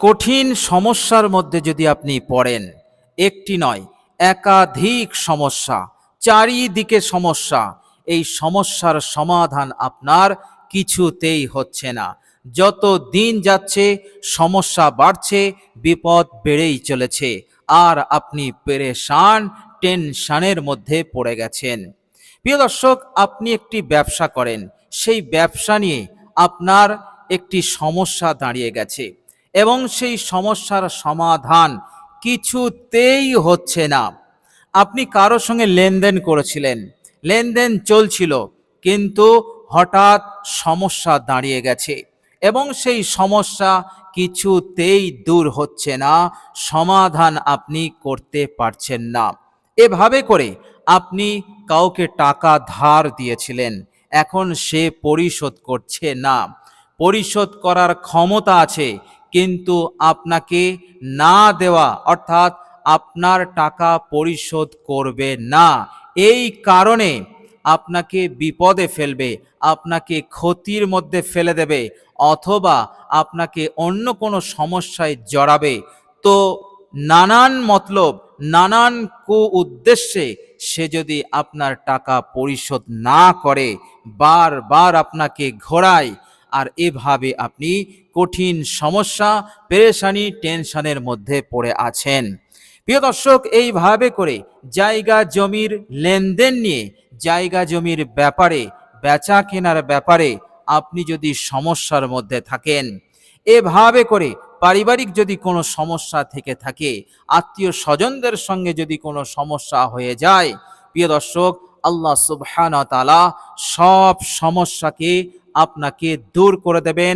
কঠিন সমস্যার মধ্যে যদি আপনি পড়েন, একটি নয়, একাধিক সমস্যা, চারিদিকে সমস্যা, এই সমস্যার সমাধান আপনার কিছুতেই হচ্ছে না। যত দিন যাচ্ছে, সমস্যা বাড়ছে, বিপদ বেড়েই চলেছে, আর আপনি পেরেশান, টেনশানের মধ্যে পড়ে গেছেন। প্রিয় দর্শক, আপনি একটি ব্যবসা করেন, সেই ব্যবসা নিয়ে আপনার একটি সমস্যা দাঁড়িয়ে গেছে। এবং সেই সমস্যার সমাধান কিছুতেই হচ্ছে না। আপনি কারোর সঙ্গে লেনদেন করেছিলেন, লেনদেন চলছিল, কিন্তু হঠাৎ সমস্যা দাঁড়িয়ে গেছে এবং সেই সমস্যা কিছুতেই দূর হচ্ছে না, সমাধান আপনি করতে পারছেন না। এভাবে করে আপনি কাউকে টাকা ধার দিয়েছিলেন, এখন সে পরিশোধ করছে না। পরিশোধ করার ক্ষমতা আছে কিন্তু আপনাকে না দেওয়া, অর্থাৎ আপনার টাকা পরিশোধ করবে না। এই কারণে আপনাকে বিপদে ফেলবে, আপনাকে ক্ষতির মধ্যে ফেলে দেবে, অথবা আপনাকে অন্য কোনো সমস্যায় জড়াবে। তো নানান মতলব, নানান কু উদ্দেশ্যে সে যদি আপনার টাকা পরিশোধ না করে, বারবার আপনাকে ঘোরায় আর এভাবে আপনি কঠিন সমস্যা, পেরেশানি, টেনশনের মধ্যে পড়ে আছেন। প্রিয় দর্শক, এইভাবে করে জায়গা জমির লেনদেন নিয়ে, জায়গা জমির ব্যাপারে, বেচা কেনার ব্যাপারে আপনি যদি সমস্যার মধ্যে থাকেন, এভাবে করে পারিবারিক যদি কোনো সমস্যা থেকে থাকে, আত্মীয় স্বজনদের সঙ্গে যদি কোনো সমস্যা হয়ে যায়, প্রিয় দর্শক, আল্লাহ সুবহান সব সমস্যাকে আপনাকে দূর করে দেবেন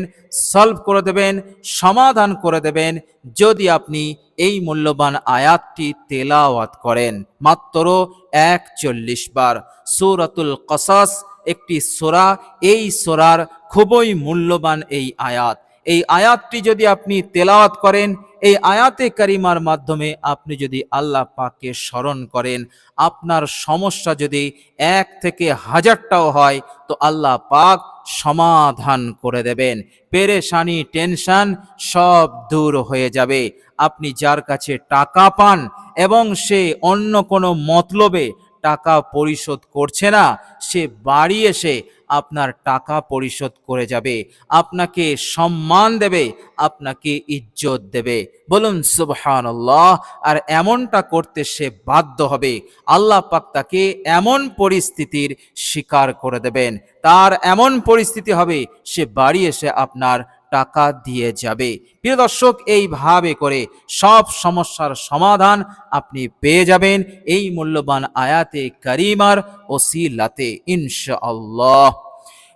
সলভ করে দেবেন, সমাধান করে দেবেন যদি আপনি এই মূল্যবান আয়াতটি তেলাওয়াত করেন। মাত্র একচল্লিশ বার। সূরাতুল কসাস একটি সোরা। এই সোরার খুবই মূল্যবান এই আয়াত। এই আয়াতটি যদি আপনি তেলাওয়াত করেন, এই আয়াতে কারিমার মাধ্যমে আপনি যদি আল্লাহ পাককে স্মরণ করেন আপনার সমস্যা যদি এক থেকে হাজারটাও হয়, তো আল্লাহ পাক সমাধান করে দেবেন। পেরেশানি, টেনশন সব দূর হয়ে যাবে। আপনি যার কাছে টাকা পান এবং সে অন্য কোনো মতলবে টাকা পরিশোধ করছে না, সে বাড়ি এসে আপনার টাকা পরিশোধ করে যাবে, আপনাকে সম্মান দেবে, আপনাকে ইজ্জত দেবে। বলুন সুবহান আর এমনটা করতে সে বাধ্য হবে। আল্লাহ পাক তাকে এমন পরিস্থিতির শিকার করে দেবেন। তার এমন পরিস্থিতি হবে, সে বাড়ি এসে আপনার টাকা দিয়ে যাবে। প্রিয় দর্শক, এইভাবে করে সব সমস্যার সমাধান আপনি পেয়ে যাবেন এই মূল্যবান আয়াতে কারিমার ওসিলাতে, ইনশাআল্লাহ।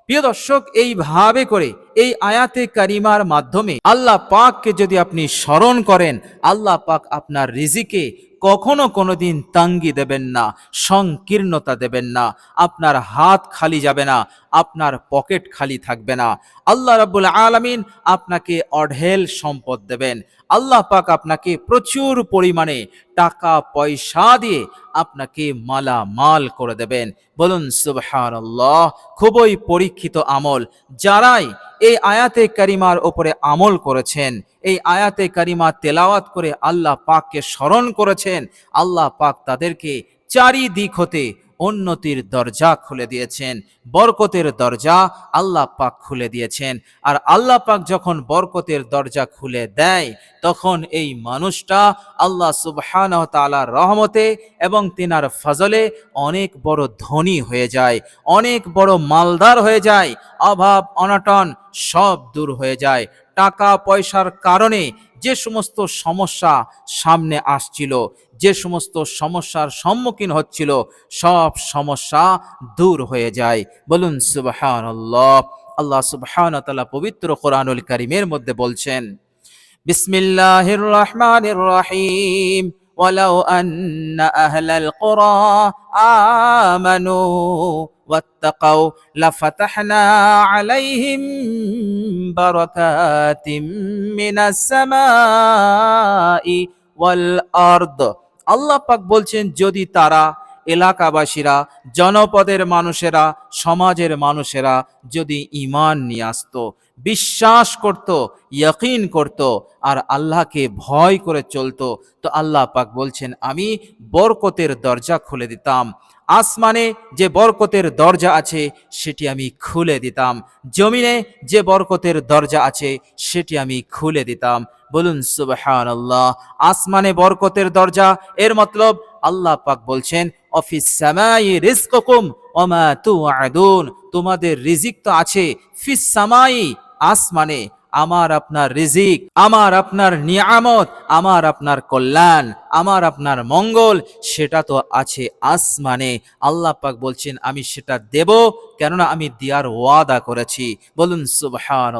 প্রিয় দর্শক, এইভাবে করে এই আয়াতে কারিমার মাধ্যমে আল্লাহ পাককে যদি আপনি স্মরণ করেন, আল্লাহ পাক আপনার রিজিকে কখনো কোনোদিন তাঙ্গি দেবেন না, সংকীর্ণতা দেবেন না, আপনার হাত খালি যাবে না, আপনার পকেট খালি থাকবে না। আল্লাহ রাব্বুল আলামিন আপনাকে অঢেল সম্পদ দেবেন। আল্লাহ পাক আপনাকে প্রচুর পরিমাণে টাকা, পয়সা দিয়ে আপনাকে মালামাল করে দেবেন। বলুন সুবহানাল্লাহ, খুবই পরীক্ষিত আমল। যারাই এই আয়াতে কারিমার ওপরে আমল করেছেন। এই আয়াতে কারিমা তেলাওয়াত করে আল্লাহ পাককে স্মরণ করেছেন। আল্লাহ পাক তাদেরকে চারিদিক হতে উন্নতির দরজা খুলে দিয়েছেন, বরকতের দরজা আল্লাহ পাক খুলে দিয়েছেন। আর আল্লাহ পাক যখন বরকতের দরজা খুলে দেয়, তখন এই মানুষটা আল্লাহ সুবহান তালার রহমতে এবং তিনার ফজলে অনেক বড় ধনী হয়ে যায়, অনেক বড় মালদার হয়ে যায়, অভাব অনাটন সব দূর হয়ে যায়। টাকা পয়সার কারণে যে সমস্ত সমস্যা সামনে আসছিল যে সমস্ত সমস্যার সম্মুখীন হচ্ছিল সব সমস্যা দূর হয়ে যায় বলুন সুবহান আল্লাহ সুবহান তালা পবিত্র কোরআনুল করিমের মধ্যে বলছেন বিসমিল্লাহির রহমানির রহিম ولو أن أهل القرى آمنوا ওয়াত্তাকাউ লাফাতাহনা আলাইহিম বারাকাতিম মিনাস সামাই ওয়াল আরদ পাক বলছেন, যদি তারা এলাকাবাসীরা, জনপদের মানুষেরা, সমাজের মানুষেরা যদি ইমান নিয়ে আসতো, বিশ্বাস করত, ইয়কিন করত আর আল্লাহকে ভয় করে চলতো, তো আল্লাহ পাক বলছেন, আমি বরকতের দরজা খুলে দিতাম। আসমানে যে বরকতের দরজা আছে, সেটি আমি খুলে দিতাম। জমিনে যে বরকতের দরজা আছে, সেটি আমি খুলে দিতাম। বলুন সুবহান আল্লাহ আসমানে বরকতের দরজা, এর মতলব আল্লাহ পাক বলছেন, অফিস সামাই রিজকুকুম ওমা তুআদুন তোমাদের রিজিক তো আছে, ফিস সামাই আসমানে। আমার আপনার রিজিক, আমার আপনার নিয়ামত, আমার আপনার কল্যাণ। আমার আপনার মঙ্গল, সেটা তো আছে আসমানে। আল্লাহ পাক বলছেন, আমি সেটা দেব, কেননা আমি দেওয়ার ওয়াদা করেছি। বলুন সুবহান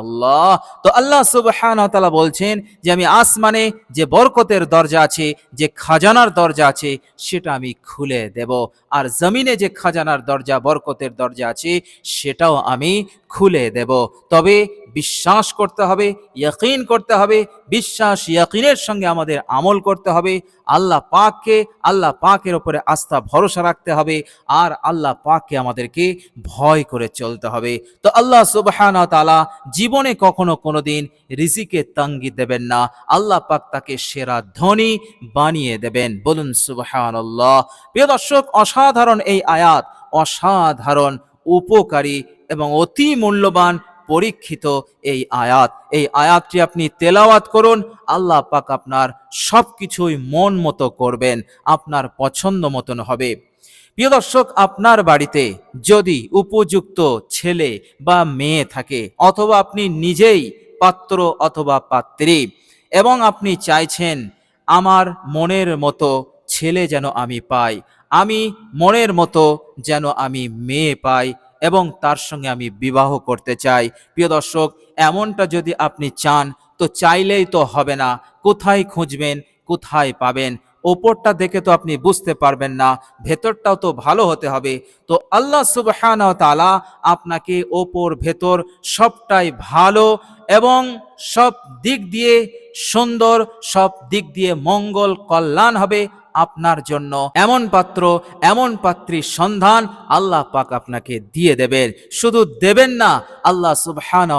তো আল্লাহ সুবহান তাআলা বলছেন যে, আমি আসমানে যে বরকতের দরজা আছে, যে খাজানার দরজা আছে, সেটা আমি খুলে দেব। আর জমিনে যে খাজানার দরজা, বরকতের দরজা আছে, সেটাও আমি খুলে দেব। তবে বিশ্বাস করতে হবে, ইয়াকিন করতে হবে বিশ্বাস, ইয়াকিনের সঙ্গে আমাদের আমল করতে হবে। আল্লাহ পাককে, আল্লাহ পাকের ওপরে আস্থা, ভরসা রাখতে হবে। আর আল্লাহ পাককে আমাদেরকে ভয় করে চলতে হবে। তো আল্লাহ সুবহান তালা জীবনে কখনো কোনো দিন রিজিকে তঙ্গি দেবেন না। আল্লাহ পাক তাকে সেরা ধনী বানিয়ে দেবেন। বলুন সুবহান আল্লাহ প্রিয় দর্শক, অসাধারণ এই আয়াত, অসাধারণ, উপকারী এবং অতি মূল্যবান পরীক্ষিত এই আয়াত। এই আয়াতটি আপনি তেলাওয়াত করুন, আল্লাহ পাক আপনার সব কিছুই মন মতো করবেন, আপনার পছন্দ মতন হবে। প্রিয় দর্শক, আপনার বাড়িতে যদি উপযুক্ত ছেলে বা মেয়ে থাকে, অথবা আপনি নিজেই পাত্র অথবা পাত্রী, এবং আপনি চাইছেন, আমার মনের মতো ছেলে যেন আমি পাই, আমি মনের মতো যেন আমি মেয়ে পাই এবং তার সঙ্গে আমি বিবাহ করতে চাই। প্রিয় দর্শক, এমনটা যদি আপনি চান, তো চাইলেই তো হবে না। কোথায় খুঁজবেন, কোথায় পাবেন? ওপরটা দেখে তো আপনি বুঝতে পারবেন না, ভেতরটাও তো ভালো হতে হবে। তো আল্লাহ সুবহান তালা আপনাকে ওপর, ভেতর সবটাই ভালো এবং সব দিক দিয়ে সুন্দর, সব দিক দিয়ে মঙ্গল, কল্যাণ হবে। আপনার জন্য। এমন পাত্র, এমন পাত্রীর সন্ধান আল্লাহ পাক আপনাকে দিয়ে দেবেন। শুধু দেবেন না, আল্লাহ সুবহান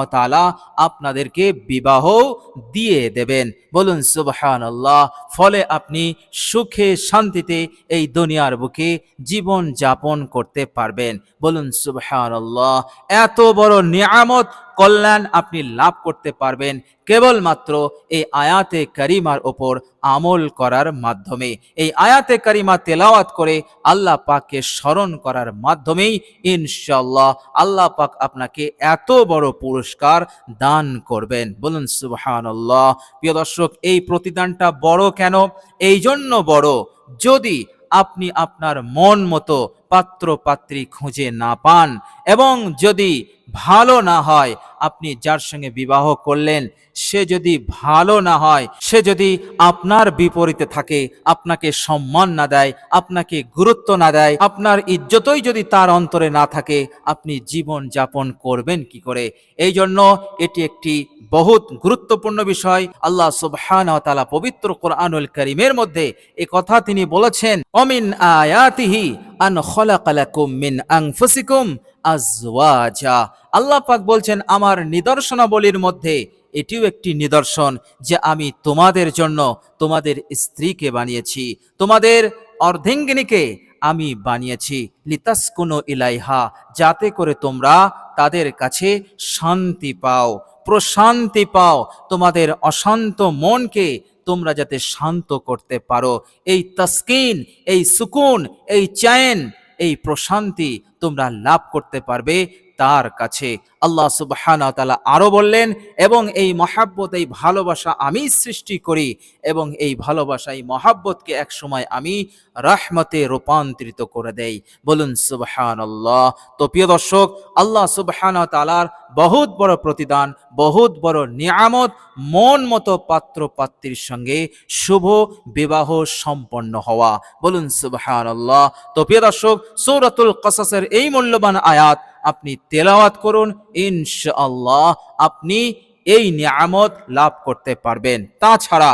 আপনাদেরকে বিবাহ দিয়ে দেবেন। বলুন সুবহান আল্লাহ ফলে আপনি সুখে শান্তিতে এই দুনিয়ার বুকে জীবন যাপন করতে পারবেন। বলুন সুবহান আল্লাহ এত বড় নিয়ামত কল্যাণ আপনি লাভ করতে পারবেন কেবলমাত্র এই আয়াতে করিমার ওপর আমল করার মাধ্যমে। এই আয়াতে করিমা তেলাওয়াত করে আল্লাহ পাককে স্মরণ করার মাধ্যমেই ইনশাল্লাহ আল্লাহ পাক আপনাকে এত বড় পুরস্কার দান করবেন। বলুন, সুবহানাল্লাহ। প্রিয় দর্শক, এই প্রতিদানটা বড় কেন? এই জন্য বড় যদি আপনি আপনার মন মতো পাত্র পাত্রী খুঁজে না পান এবং যদি ভালো না হয়, আপনি যার সঙ্গে বিবাহ করলেন, সে যদি ভালো না হয়, সে যদি আপনার বিপরীতে থাকে, আপনাকে সম্মান না দেয়, আপনাকে গুরুত্ব না দেয়, আপনার ইজ্জতই যদি তার অন্তরে না থাকে, আপনি জীবন যাপন করবেন কি করে? এই জন্য এটি একটি বহুত গুরুত্বপূর্ণ বিষয়। আল্লাহ সুবহান পবিত্র কোরআনুল করিমের মধ্যে এ কথা তিনি বলেছেন অমিন আয়াতিহি আন খলাকালাকুম মিন আনফুসিকুম আজওয়াজা। আল্লাহ পাক বলছেন, আমার নিদর্শনাবলীর মধ্যে এটিও একটি নিদর্শন যে আমি তোমাদের জন্য তোমাদের স্ত্রীকে বানিয়েছি, তোমাদের অর্ধেঙ্গিনীকে আমি বানিয়েছি। লিতাসকুনো ইলাইহা, যাতে করে তোমরা তাদের কাছে শান্তি পাও, প্রশান্তি পাও, তোমাদের অশান্ত মনকে তোমরা যাতে শান্ত করতে পারো। এই তস্কিন এই সুকুন এই চ্যান এই প্রশান্তি তোমরা লাভ করতে পারবে তার কাছে। আল্লাহ সুবহানা তালা আরও বললেন, এবং এই মহাব্বত, এই ভালোবাসা আমি সৃষ্টি করি এবং এই ভালোবাসা, এই মহাব্বতকে এক সময় আমি রাহমতে রূপান্তরিত করে দেই। বলুন সুবহান আল্লাহ তো প্রিয় দর্শক, আল্লাহ সুবহানা তালার বহুত বড় প্রতিদান, বহুত বড় নিয়ামত, মন মতো পাত্র পাত্রীর সঙ্গে শুভ বিবাহ সম্পন্ন হওয়া। বলুন সুবহান আল্লাহ তো প্রিয় দর্শক, সৌরাতুল কসাসের এই মূল্যবান আয়াত আপনি তেলাওয়াত করুন, ইনশাআল্লাহ আপনি এই নিয়ামত লাভ করতে পারবেন। তাছাড়া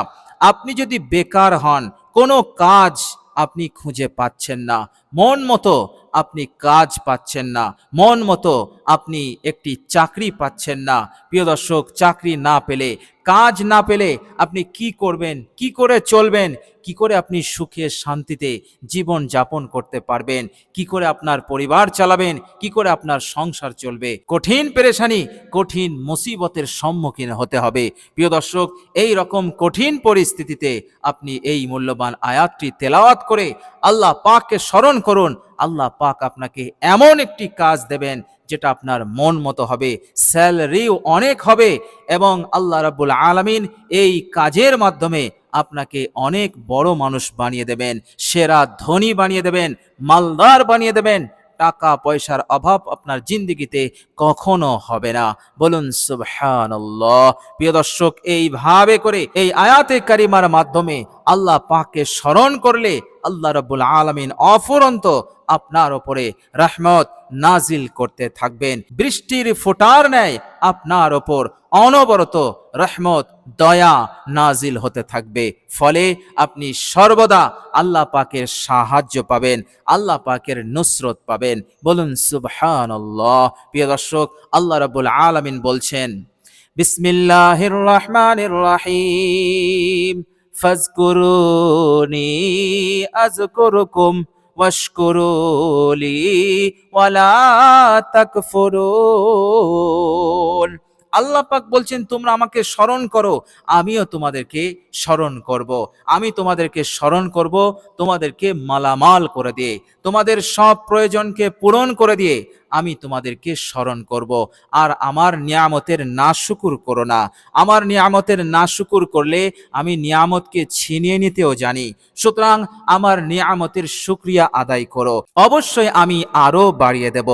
আপনি যদি বেকার হন, কোনো কাজ আপনি খুঁজে পাচ্ছেন না, মন মতো আপনি কাজ পাচ্ছেন না, মন মতো আপনি একটি চাকরি পাচ্ছেন না, প্রিয় দর্শক, চাকরি না পেলে, কাজ না পেলে আপনি কি করবেন, কি করে চলবেন কি করে আপনি সুখে শান্তিতে জীবন যাপন করতে পারবেন? কি করে আপনার পরিবার চালাবেন? কি করে আপনার সংসার চলবে? কঠিন পেরেশানি, কঠিন মুসিবতের সম্মুখীন হতে হবে। প্রিয় দর্শক, এই রকম কঠিন পরিস্থিতিতে আপনি এই মূল্যবান আয়াতটি তেলাওয়াত করে আল্লাহ পাককে স্মরণ করুন। আল্লাহ পাক আপনাকে এমন একটি কাজ দেবেন যেটা আপনার মন মতো হবে, স্যালারিও অনেক হবে এবং আল্লাহ রাব্বুল আলামিন এই কাজের মাধ্যমে আপনাকে অনেক বড় মানুষ বানিয়ে দেবেন, সেরা ধনী বানিয়ে দেবেন, মালদার বানিয়ে দেবেন। টাকা পয়সার অভাব আপনার জিন্দিগিতে কখনো হবে না। বলুন, সুবহানাল্লাহ। প্রিয় দর্শক, এইভাবে করে এই আয়াতে কারিমার মাধ্যমে আল্লাহ পাককে স্মরণ করলে আল্লাহ রাব্বুল আলমিন অফুরন্ত আপনার ওপরে রহমত নাজিল করতে থাকবেন। বৃষ্টির ফোটার ন্যায় আপনার ওপর অনবরত রহমত, দয়া নাজিল হতে থাকবে। ফলে আপনি সর্বদা আল্লাহ পাকের সাহায্য পাবেন, আল্লাহ পাকের নুসরত পাবেন। বলুন, সুবহানাল্লাহ। প্রিয় দর্শক, আল্লাহ রাব্বুল আলামিন বলছেন, বিসমিল্লাহির রহমানির রহিম। ফাজকুরুনি আযকুরুকুম ওয়াশকুরুলি ওয়ালা তাকফুরুন আল্লাহ পাক বলছেন, তোমরা আমাকে স্মরণ করো, আমিও তোমাদেরকে স্মরণ করব। আমি তোমাদেরকে স্মরণ করব, তোমাদেরকে মালামাল করে দিয়ে, তোমাদের সব প্রয়োজনকে পূরণ করে দিয়ে আমি তোমাদেরকে স্মরণ করব। আর আমার নিয়ামতের না শুকুর করো না। আমার নিয়ামতের না শুকুর করলে আমি নিয়ামতকে ছিনিয়ে নিতেও জানি। সুতরাং আমার নিয়ামতের শুক্রিয়া আদায় করো। অবশ্যই আমি আরও বাড়িয়ে দেব।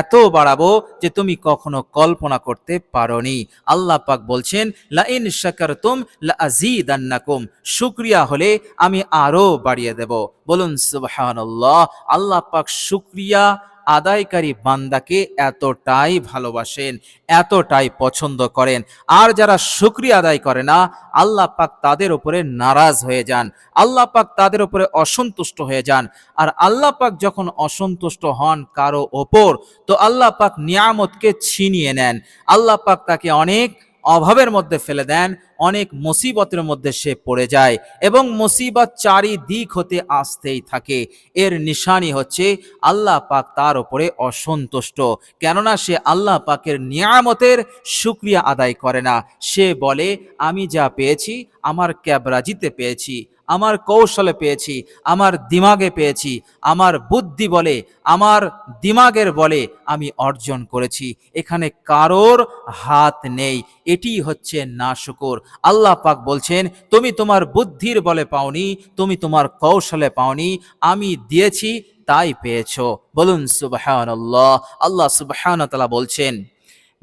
এত বাড়াবো যে তুমি কখনো কল্পনা করতে পারোনি। আল্লাহ পাক বলছেন লা ইন শাকারতুম লা আযীদান্নাকুম শুকরিয়া হলে আমি আরও বাড়িয়ে দেব। বলুন, সুবহানাল্লাহ। আল্লাহ পাক শুকরিয়া আদায়কারী বান্দাকে এতটাই ভালোবাসেন, এতটাই পছন্দ করেন। আর যারা শুক্রিয়া আদায় করে না, আল্লাহ পাক তাদের উপরে নারাজ হয়ে যান, আল্লাহ পাক তাদের উপরে অসন্তুষ্ট হয়ে যান। আর আল্লাহ পাক যখন অসন্তুষ্ট হন কারও ওপর, তো আল্লাহ পাক নিয়ামতকে ছিনিয়ে নেন। আল্লাহ পাক তাকে অনেক অভাবের মধ্যে ফেলে দেন, অনেক মুসিবতের মধ্যে সে পড়ে যায় এবং মুসিবত চারিদিক হতে আসতেই থাকে। এর নিশানি হচ্ছে আল্লাহ পাক তার ওপরে অসন্তুষ্ট। কেননা সে আল্লাহ পাকের নিয়ামতের সুক্রিয়া আদায় করে না। সে বলে, আমি যা পেয়েছি, আমার ক্যাবরাজিতে পেয়েছি। আমার কৌশলে পেয়েছি, আমার দিমাগে পেয়েছি, আমার বুদ্ধি বলে, আমার দিমাগের বলে আমি অর্জন করেছি। এখানে কারোর হাত নেই, এটি হচ্ছে না শুকুর আল্লাহ পাক বলছেন, তুমি তোমার বুদ্ধির বলে পাওনি, তুমি তোমার কৌশলে পাওনি, আমি দিয়েছি, তাই পেয়েছ। বলুন সুবহানাল্লাহ। আল্লাহ ওয়া তাআলা বলছেন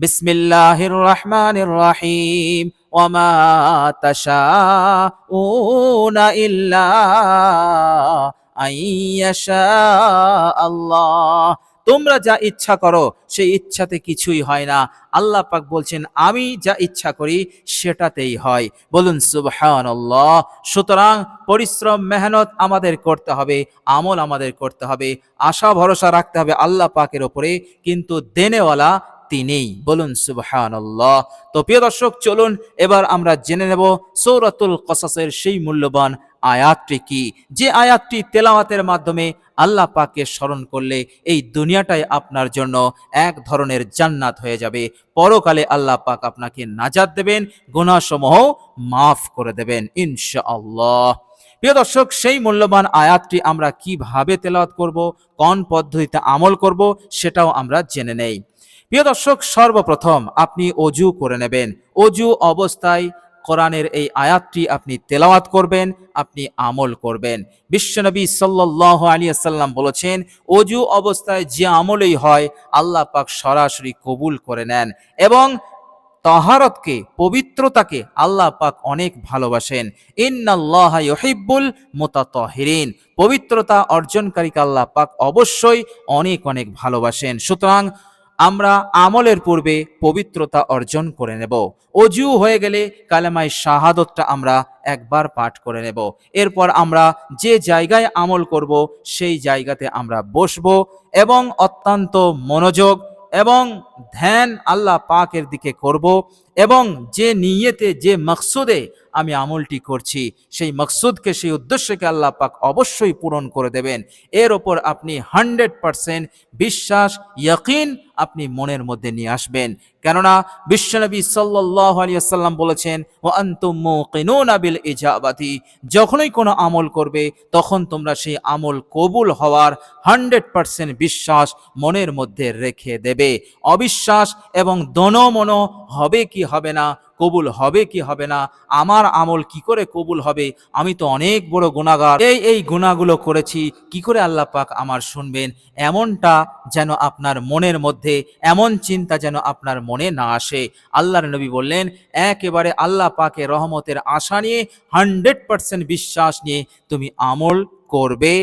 বিসমিল্লাহির রহমানির রহিম ওয়ামা তাশাউনা ইল্লা আইয়াশা আল্লাহ তোমরা যা ইচ্ছা করো, সেই ইচ্ছাতে কিছুই হয় না। আল্লাহ পাক বলছেন, আমি যা ইচ্ছা করি, সেটাতেই হয়। বলুন, সুবহানাল্লাহ। সুতরাং পরিশ্রম, মেহনত আমাদের করতে হবে, আমল আমাদের করতে হবে। আশা, ভরসা রাখতে হবে আল্লাহ পাকের ওপরে কিন্তু দেনেওয়ালা তিনিই বলুন, সুবহানাল্লাহ। তো প্রিয় দর্শক, চলুন এবার আমরা জেনে নেব সৌরাতুল কসাসের সেই মূল্যবান আয়াতটি কি। যে আয়াতটি তেলাওয়াতের মাধ্যমে আল্লাহ পাকে স্মরণ করলে এই দুনিয়াটাই আপনার জন্য এক ধরনের জান্নাত হয়ে যাবে। পরকালে আল্লাহ পাক আপনাকে নাজাত দেবেন, গুনাহসমূহ মাফ করে দেবেন, ইনশাআল্লাহ। প্রিয় দর্শক, সেই মূল্যবান আয়াতটি আমরা কীভাবে তেলাওয়াত করব, কোন পদ্ধতিতে আমল করব, সেটাও আমরা জেনে নেই। প্রিয় দর্শক, সর্বপ্রথম আপনি অজু করে নেবেন। অজু অবস্থায় কোরআনের এই আয়াতটি আপনি তেলাওয়াত করবেন, আপনি আমল করবেন। বিশ্বনবী সাল্লাহ আলী আসাল্লাম বলেছেন, অজু অবস্থায় যে আমলেই হয়, আল্লাহ পাক সরাসরি কবুল করে নেন এবং তাহারতকে, পবিত্রতাকে আল্লাহ পাক অনেক ভালোবাসেন। ইন্নাল্লাহ মুতাতাহিরিন। পবিত্রতা অর্জনকারীকে আল্লাহ পাক অবশ্যই অনেক অনেক ভালোবাসেন। সুতরাং আমরা আমলের পূর্বে পবিত্রতা অর্জন করে নেব। অজু হয়ে গেলে কালেমাই শাহাদতটা আমরা একবার পাঠ করে নেব। এরপর আমরা যে জায়গায় আমল করব, সেই জায়গাতে আমরা বসব এবং অত্যন্ত মনোযোগ এবং ধ্যান আল্লাহ পাকের দিকে করব এবং যে নিয়তে, যে মকসুদে আমি আমলটি করছি, সেই মকসুদকে, সেই উদ্দেশ্যকে আল্লাহ পাক অবশ্যই পূরণ করে দেবেন। এর ওপর আপনি হান্ড্রেড পারসেন্ট বিশ্বাস, ইয়কিন আপনি মনের মধ্যে নিয়ে আসবেন। কেননা বিশ্বনবী সাল্লাহ আলিয়াল্লাম বলেছেন ও আন্তুমুকিনুনা বিল ইজাবাতি। যখনই কোনো আমল করবে, তখন তোমরা সেই আমল কবুল হওয়ার হান্ড্রেড পারসেন্ট বিশ্বাস মনের মধ্যে রেখে দেবে। অবিশ্বাস এবং দনমনো হবে কি হবে না? কবুল হবে কি হবে না? আমার আমল কি করে কবুল হবে? আমি তো অনেক বড় গুণাগার এই এই গুণাগুলো করেছি, কি করে আল্লাহ পাক আমার শুনবেন? এমনটা যেন আপনার মনের মধ্যে, এমন চিন্তা যেন আপনার মনে না আসে। আল্লাহর নবী বললেন, একেবারে আল্লাহ পাকে রহমতের আশা নিয়ে, হান্ড্রেড পার্সেন্ট বিশ্বাস নিয়ে তুমি আমল করবে,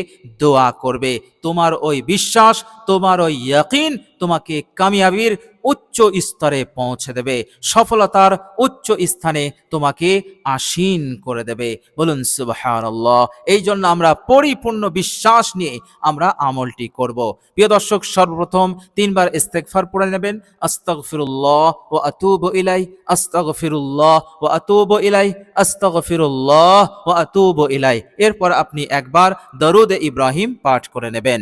দোয়া করবে। তোমার ওই বিশ্বাস, তোমার ওই ইয়কিন তোমাকে কামিয়াবির উচ্চ স্তরে পৌঁছে দেবে। সফলতার উচ্চ স্থানে তোমাকে আসীন করে দেবে। বলুন, সুবহানাল্লাহ। এই জন্য আমরা পরিপূর্ণ বিশ্বাস নিয়ে আমরা আমলটি করব। প্রিয় দর্শক, সর্বপ্রথম তিনবার ইস্তেগফার পড়ে নেবেন। আস্তাগফিরুল্লাহ ও আতুবু ইলাই আস্তাগফিরুল্লাহ ও আতুবু ইলাই আস্তাগফিরুল্লাহ ও আতুবু ইলাই এরপর আপনি একবার দরুদ ইব্রাহিম পাঠ করে নেবেন।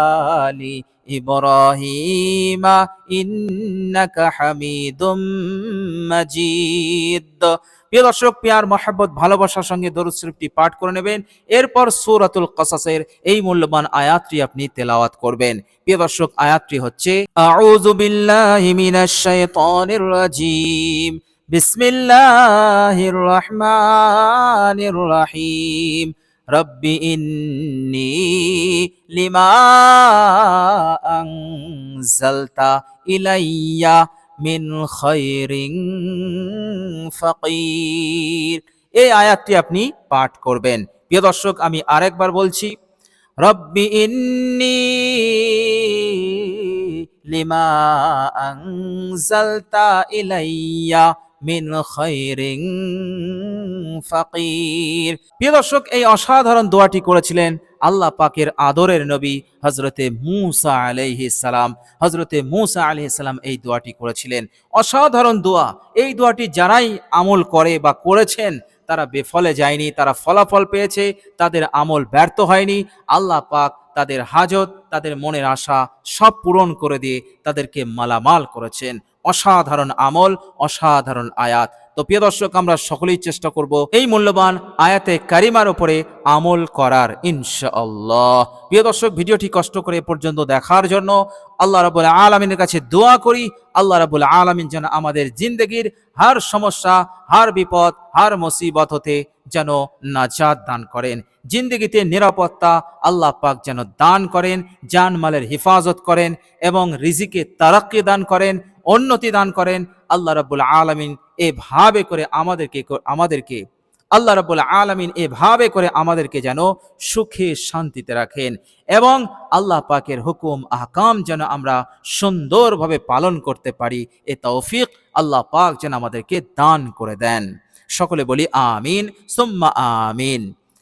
إبراهيم إنك حميد مجيد প্রিয় দর্শক পিয়ার মহাব্বত ভালোবাসার সঙ্গে দরুদ শরীফটি পাঠ করে নেবেন এরপর সূরাতুল কসাসের এই মূল্যবান আয়াতটি আপনি তেলাওয়াত করবেন প্রিয় দর্শক আয়াতটি হচ্ছে আউযু বিল্লাহি মিনাশ শাইতানির রাজিম বিসমিল্লাহির রহমানির রহিম রব্বি ইন্নি লিমা আনজালতা ইলাইয়া মিন খৈরিং ফকির। এই আয়াতটি আপনি পাঠ করবেন। প্রিয় দর্শক, আমি আরেকবার বলছি, রব্বি ইন্নি লিমা আনজালতা ইলাইয়া মিন খৈরিং ফকির। প্রিয় দর্শক, এই অসাধারণ দোয়াটি করেছিলেন আল্লাহ পাকের আদরের নবী হজরতে মুসা সালাম। হজরতে মুসা সালাম এই দোয়াটি করেছিলেন। অসাধারণ দোয়া। এই দোয়াটি যারাই আমল করে বা করেছেন, তারা বেফলে যায়নি, তারা ফলাফল পেয়েছে, তাদের আমল ব্যর্থ হয়নি। আল্লাহ পাক তাদের হাজত তাদের মনের আশা সব পূরণ করে দিয়ে তাদেরকে মালামাল করেছেন। অসাধারণ আমল, অসাধারণ আয়াত। তো প্রিয় দর্শক, আমরা সকলেই চেষ্টা করব এই মূল্যবান আয়াতে কারিমার উপরে আমল করার, ইনশাআল্লাহ। প্রিয় দর্শক, ভিডিওটি কষ্ট করে পর্যন্ত দেখার জন্য আল্লাহ রাবুল আলমিনের কাছে দোয়া করি। আল্লাহ রাবুল আলমিন যেন আমাদের জিন্দগির হার সমস্যা, হার বিপদ, হার মুসিবত হতে যেন নাজাদ দান করেন। জিন্দগিতে নিরাপত্তা আল্লাহ পাক যেন দান করেন। জানমালের হেফাজত করেন এবং রিজিকে তারাক্কি দান করেন, উন্নতি দান করেন। আল্লাহ রাবুল আলমিন এভাবে করে আমাদেরকে আমাদেরকে, আল্লাহ রাবুল আলমিন এভাবে করে আমাদেরকে যেন সুখে শান্তিতে রাখেন এবং আল্লাহ পাকের হুকুম, আহকাম যেন আমরা সুন্দরভাবে পালন করতে পারি। এ তৌফিক আল্লাহ পাক যেন আমাদেরকে দান করে দেন। সকলে বলি আমিন, সুম্মা আমিন।